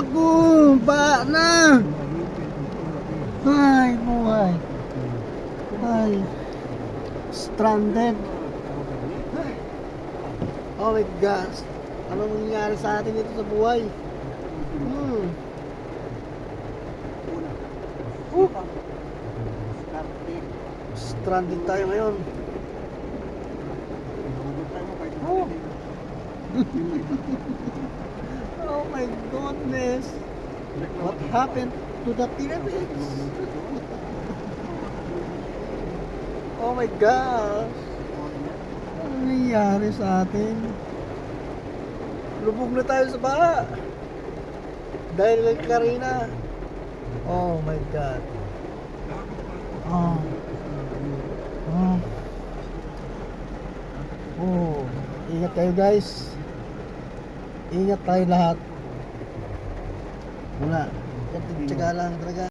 naku, ba na. Ay, buhay. Ay, stranded. Oh my gosh. Ano nangyayari sa atin dito sa buhay? Hmm. Uh, stranded tayo ngayon. Oh. my goodness. What happened to the pyramids? oh my gosh. Ano nangyayari sa atin? Lubog na tayo sa baha. Dahil kay Karina. Oh my God. Oh. Oh. Oh. Ingat kayo guys. Ingat tayo lahat. Wala. Tsaga lang talaga.